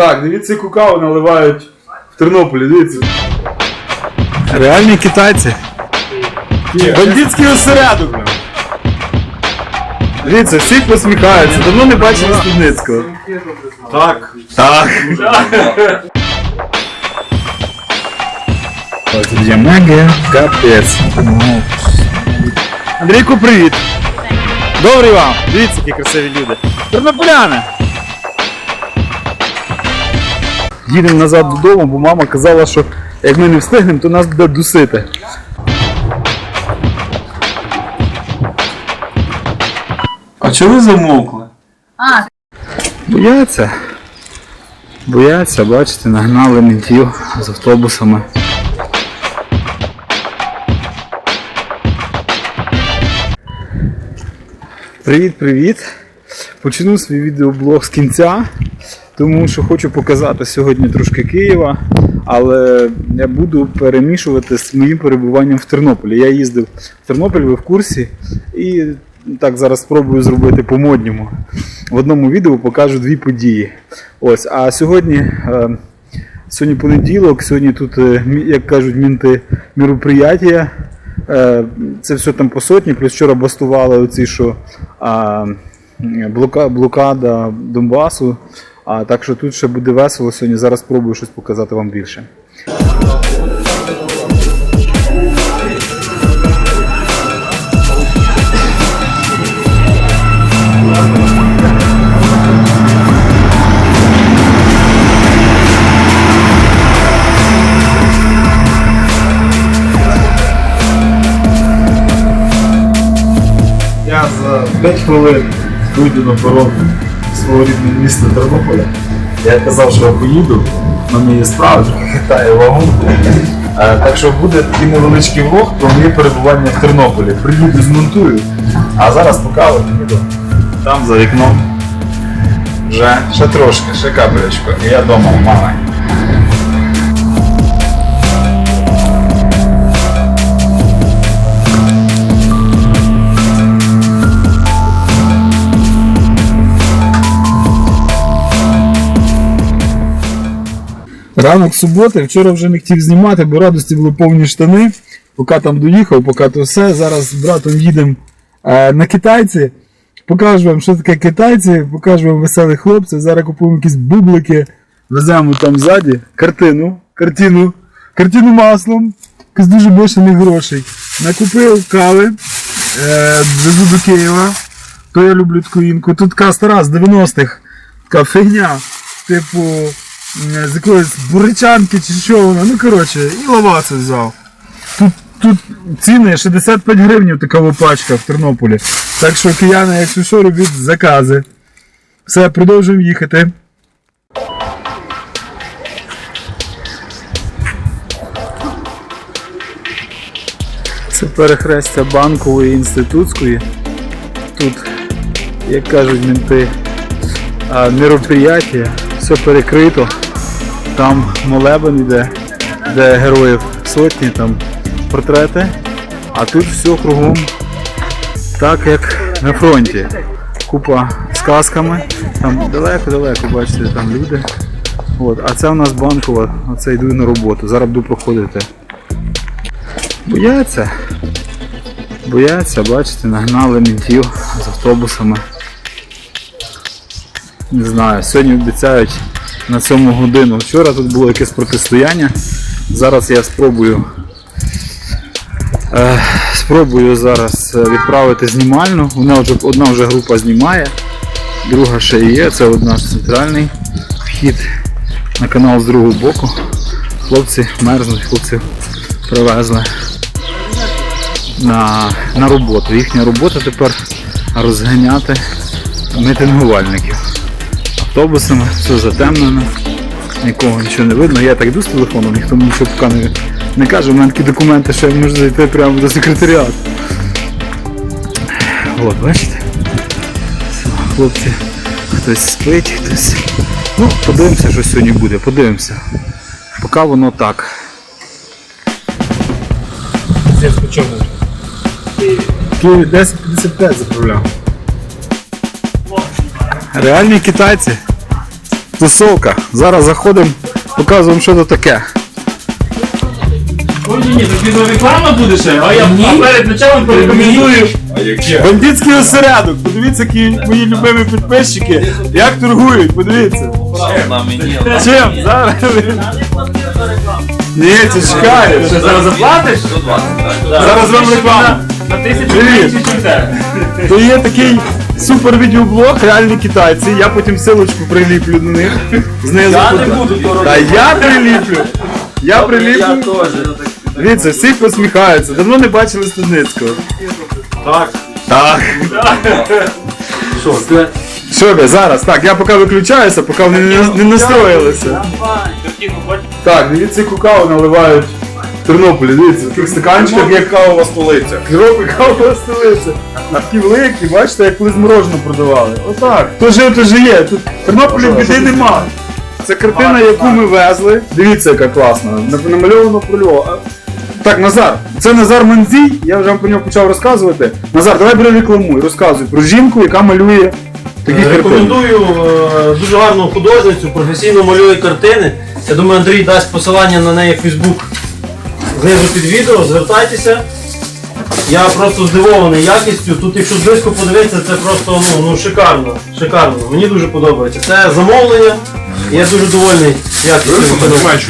Так, дивіться, яку каву наливають в Тернополі, дивіться. Реальні китайці. Бандитський осередок. бля. Дивіться, всі посміхаються. Давно не бачили Студницького. Так. Так. Є магія, капець. Андрійку, привіт. Добрий вам. Дивіться, які красиві люди. Тернополяни. Їдемо назад додому, бо мама казала, що як ми не встигнемо, то нас буде дусити. А чого ви замовкли? А, Бояться. Бояться, бачите, нагнали ментів з автобусами. Привіт, привіт! Почну свій відеоблог з кінця, тому що хочу показати сьогодні трошки Києва, але я буду перемішувати з моїм перебуванням в Тернополі. Я їздив в Тернопіль, ви в курсі, і так зараз спробую зробити по-модньому. В одному відео покажу дві події. Ось, а сьогодні, е, сьогодні понеділок, сьогодні тут, е, як кажуть, мінти мероприятия. Е, Це все там по сотні, плюс вчора бастували оці, що блокада Донбасу. А, так що тут ще буде весело сьогодні. Зараз спробую щось показати вам більше. Я за 5 хвилин вийду на порог свого рідного Тернополя. Я казав, що я поїду, на є справа, хитає вагонку. Е, Так що буде такий невеличкий влог про моє перебування в Тернополі. Приїду, змонтую. А зараз поки піду. Там за вікном. Вже ще трошки, ще капелечко. І я вдома, мама. Ранок суботи, вчора вже не хотів знімати, бо радості були повні штани. Поки там доїхав, поки то все. Зараз з братом їдемо е, на китайці. Покажу вам, що таке китайці, покажу вам веселих хлопців. Зараз купуємо якісь бублики, веземо там ззаді картину, картину, картину маслом, якось дуже бешених грошей. Накупив кави, е, везу до Києва. То я люблю таку інку. Тут така стара з 90-х, така фігня, типу, з якоїсь буричанки чи що воно. Ну коротше, і лаваци взяв. Тут, тут ціни 65 гривень така пачка в Тернополі. Так що кияни, якщо що, робіть закази. Все, продовжуємо їхати. Це перехрестя банкової інститутської. Тут, як кажуть менти, а, мероприятие, все перекрито. Там молебен йде, де героїв сотні, там портрети. А тут все кругом так, як на фронті. Купа з касками. Там далеко-далеко, бачите, там люди. От. А це у нас банкова, оце йду на роботу. Зараз буду проходити. Бояться. Бояться, бачите, нагнали ментів з автобусами. Не знаю, сьогодні обіцяють на 7 годину. Вчора тут було якесь протистояння. Зараз я спробую. Е, спробую зараз е, відправити знімальну. Вона вже, одна вже група знімає, друга ще є, це одна центральний вхід на канал з другого боку. Хлопці мерзнуть, хлопців привезли на, на роботу. Їхня робота тепер розганяти митингувальників. Автобусами, все затемнено, нікого нічого не видно. Я так йду з телефоном, ніхто мені нічого поки не, не каже, у мене такі документи, що я можу зайти прямо до секретаріату. От, бачите? Все, Хлопці, хтось спить, хтось. Ну, подивимося, що сьогодні буде, подивимося. Поки воно так. Києві 10.55 заправляв. Реальні китайці. тусовка. Зараз заходимо, показуємо, що це таке. Ой, ні, ні, так відеореклама буде ще, а я а перед началом порекомендую. Бандитський осередок. Подивіться, які мої любимі підписчики, як торгують, подивіться. Чим? Зараз. Ні, це чекає. Зараз заплатиш? Зараз вам реклама. На тисячу Привіт. То є такий супер відеоблог, реальні китайці. Я потім силочку приліплю до них. Знизу. Я не буду Та я приліплю. Я приліплю. Дивіться, всі посміхаються. Давно не бачили Студницького. Так. Так. Що, ти? Що ви, зараз? Так, я поки виключаюся, поки вони не, не настроїлися. Так, дивіться, каву наливають Тернополі. Дивіться, в таких стаканчиках як кавова столиця. Європи кавова столиця. А такі великі, бачите, як колись мороженое продавали. Отак. То жив, то жиє. Тут в Тернополі біди нема. Це картина, яку ми везли. Дивіться, яка класна. Намальовано про Львова. Так, Назар, це Назар Манзій, я вже вам про нього почав розказувати. Назар, давай бери рекламуй, розказуй про жінку, яка малює такі картини. Рекомендую е, дуже гарну художницю, професійно малює картини. Я думаю, Андрій дасть посилання на неї в Фейсбук знизу під відео. Звертайтеся. Я просто здивований якістю. Тут, якщо близько подивитися, це просто ну, ну, шикарно. Шикарно. Мені дуже подобається. Це замовлення. Я дуже довольний якістю. виконання.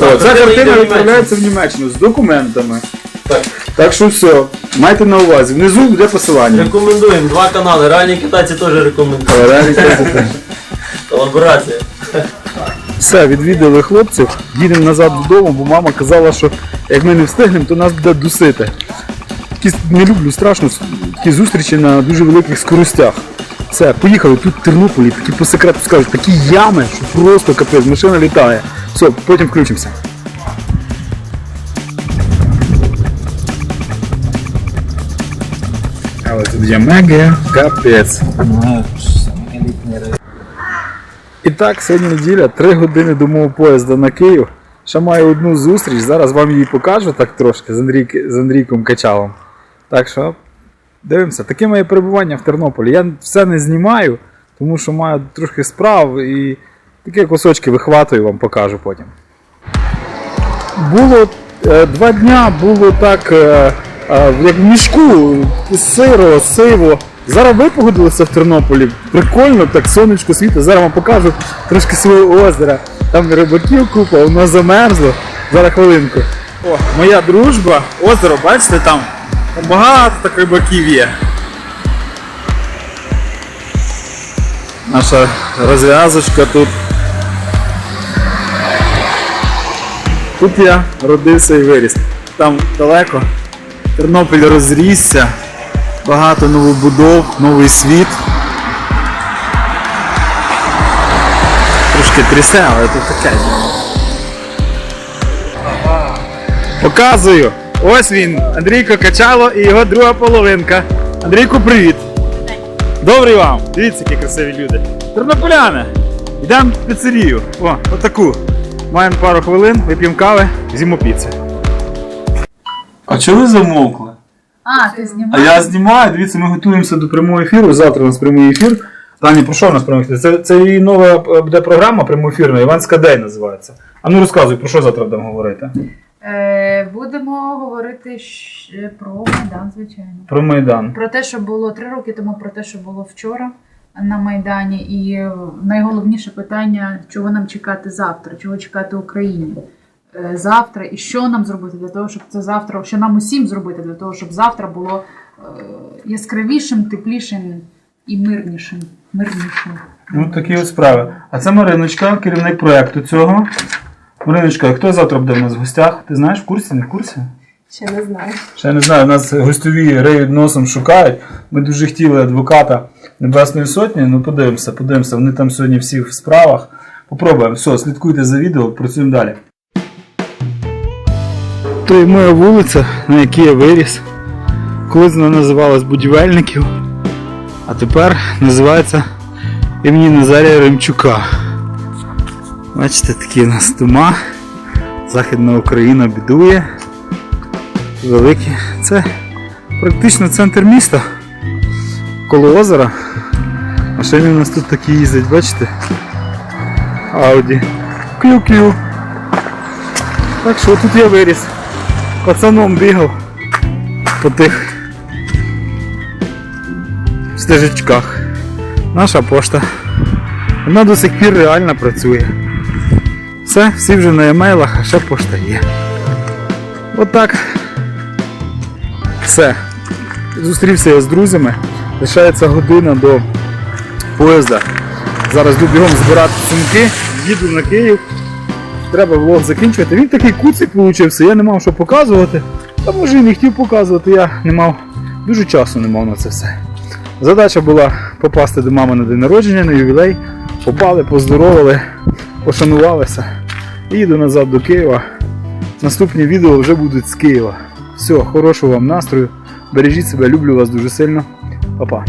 О, ця картина йде в картина відправляється в Німеччину з документами. Так. Так що все, майте на увазі. Внизу буде посилання. Рекомендуємо. Два канали. Реальні китайці теж рекомендують. Реально кажете. Колаборація. Все, відвідали хлопців, їдемо назад додому, бо мама казала, що як ми не встигнемо, то нас буде дусити. Такі, не люблю страшно такі зустрічі на дуже великих скоростях. Все, поїхали, тут в Тернополі, такі по секрету скажуть, такі ями, що просто капець, машина літає. Все, потім включимося. Але тут є мега капець. І так, сьогодні неділя, 3 години до мого поїзда на Київ. Ще маю одну зустріч, зараз вам її покажу так трошки з, Андрій, з Андрійком Качалом. Так що дивимося, таке моє перебування в Тернополі. Я все не знімаю, тому що маю трохи справ і такі кусочки вихватую, вам покажу потім. Було е, два дня, було так, е, е, як в мішку, сиро, сиво. Зараз ви погодилися в Тернополі. Прикольно, так сонечко світить. Зараз вам покажу трошки свого озера. Там рибаків купа, воно замерзло. Зараз хвилинку. О, моя дружба, озеро, бачите, там, багато так рибаків є. Наша розв'язочка тут. Тут я родився і виріс. Там далеко. Тернопіль розрісся. Багато новобудов, новий світ. Трошки трясе, але тут таке. Показую. Ось він, Андрійко Качало і його друга половинка. Андрійку, привіт. Добрий вам. Дивіться, які красиві люди. Тернополяни. Йдемо в піцерію. О, отаку. Маємо пару хвилин, вип'ємо кави, з'їмо піци. А чого ви замовкли? А, ти А я знімаю, дивіться, ми готуємося до прямого ефіру. Завтра у нас прямий ефір. Таня, про що у нас ефір? Це, це її нова е, буде програма прямоефірна, Іванська День називається. А ну розказуй, про що завтра будемо говорити? Е, будемо говорити щ- про Майдан, звичайно. Про Майдан. Про те, що було три роки тому, про те, що було вчора на Майдані, і е, найголовніше питання, чого нам чекати завтра, чого чекати Україні е, завтра, і що нам зробити для того, щоб це завтра, що нам усім зробити для того, щоб завтра було е, яскравішим, теплішим і мирнішим. Мирнішим. Ну такі от справи. А це Мариночка, керівник проєкту цього. Мариночка, хто завтра буде в нас в гостях? Ти знаєш в курсі? Не в курсі? Ще не знаю. Ще не знаю, У нас гостьові реють носом шукають. Ми дуже хотіли адвоката Небесної Сотні, ну подивимося, подивимося. Вони там сьогодні всі в справах. Попробуємо. Все, слідкуйте за відео, працюємо далі. То моя вулиця, на якій я виріс. Колись вона називалась Будівельників, а тепер називається імені Назарія Римчука. Бачите, такі у нас дома. Західна Україна бідує великі. Це практично центр міста. Коло озера. Машини у нас тут такі їздять, бачите? Ауді. Клю-клю. Так що тут я виріс. Пацаном бігав по тих стежечках. Наша пошта. Вона до сих пір реально працює. Все, всі вже на емейлах, а ще пошта є. Отак. Все. Зустрівся я з друзями. Лишається година до поїзда. Зараз йду бігом збирати сумки, їду на Київ. Треба влог закінчувати. Він такий куцик получився, я не мав що показувати. Та може і не хотів показувати, я не мав, дуже часу не мав на це все. Задача була попасти до мами на день народження, на ювілей. Попали, поздоровали, пошанувалися. І їду назад до Києва. Наступні відео вже будуть з Києва. Все, хорошого вам настрою. Бережіть себе, люблю вас дуже сильно. Па-па.